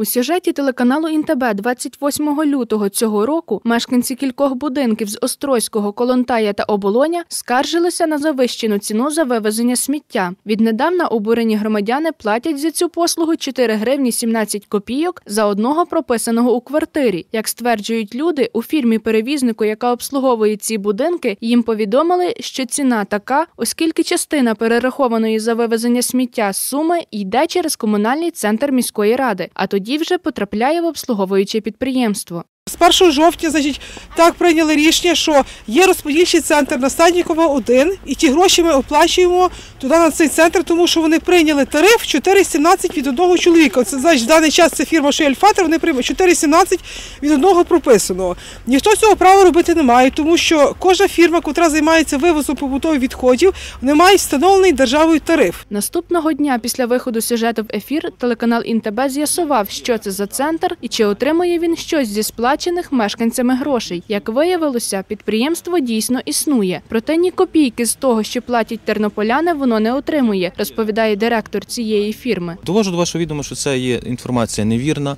У сюжеті телеканалу Інтебе 28 лютого цього року мешканці кількох будинків з Острозького, Колонтая та Оболоня скаржилися на завищену ціну за вивезення сміття. Віднедавна обурені громадяни платять за цю послугу 4 гривні 17 копійок за одного прописаного у квартирі. Як стверджують люди, у фірмі перевізнику, яка обслуговує ці будинки, їм повідомили, що ціна така, оскільки частина перерахованої за вивезення сміття суми йде через комунальний центр міської ради. А тоді тоді вже потрапляє в обслуговуюче підприємство. З 1 жовтня значить, так прийняли рішення, що є розподільчий центр на Стаднікова 1, і ті гроші ми оплачуємо туди на цей центр, тому що вони прийняли тариф 4,17 від одного чоловіка. Це значить, в даний час це фірма Шельфатер, вони приймають 4,17 від одного прописаного. Ніхто цього права робити не має, тому що кожна фірма, яка займається вивозом побутових відходів, вони мають встановлений державою тариф. Наступного дня після виходу сюжету в ефір телеканал Інтебе з'ясував, що це за центр і чи отримує він щось зі сплат сплачених мешканцями грошей. Як виявилося, підприємство дійсно існує. Проте ні копійки з того, що платять тернополяни, воно не отримує, розповідає директор цієї фірми. Довожу до вашого відома, що це є інформація невірна.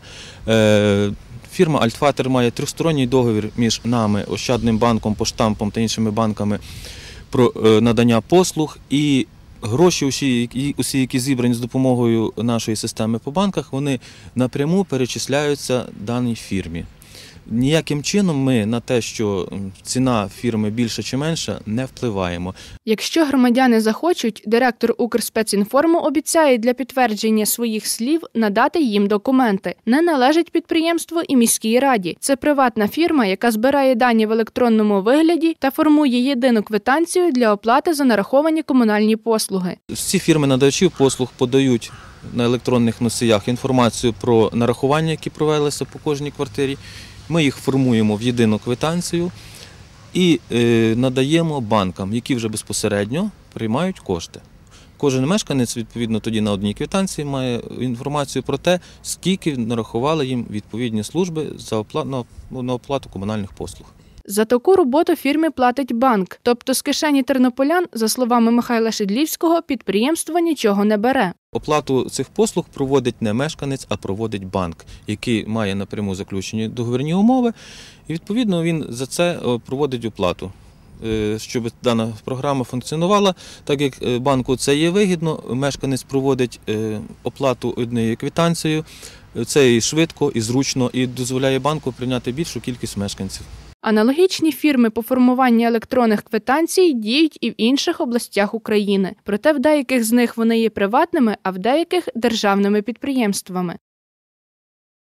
Е, фірма Альтфатер має трьохсторонній договір між нами, Ощадним банком, поштампом та іншими банками про е, надання послуг і. Гроші, усі, усі, які зібрані з допомогою нашої системи по банках, вони напряму перечисляються даній фірмі. Ніяким чином ми на те, що ціна фірми більша чи менша, не впливаємо. Якщо громадяни захочуть, директор Укрспецінформу обіцяє для підтвердження своїх слів надати їм документи. Не належить підприємство і міській раді. Це приватна фірма, яка збирає дані в електронному вигляді та формує єдину квитанцію для оплати за нараховані комунальні послуги. Всі фірми надавачів послуг подають. На електронних носіях інформацію про нарахування, які провелися по кожній квартирі, ми їх формуємо в єдину квитанцію і е, надаємо банкам, які вже безпосередньо приймають кошти. Кожен мешканець, відповідно, тоді на одній квитанції має інформацію про те, скільки нарахували їм відповідні служби на оплату комунальних послуг. За таку роботу фірмі платить банк. Тобто з кишені тернополян, за словами Михайла Шедлівського, підприємство нічого не бере. Оплату цих послуг проводить не мешканець, а проводить банк, який має напряму заключені договірні умови, і відповідно він за це проводить оплату. Е, щоб дана програма функціонувала, так як е, банку це є вигідно, мешканець проводить е, оплату однією квитанцією, це і швидко, і зручно, і дозволяє банку прийняти більшу кількість мешканців. Аналогічні фірми по формуванню електронних квитанцій діють і в інших областях України. Проте в деяких з них вони є приватними, а в деяких державними підприємствами.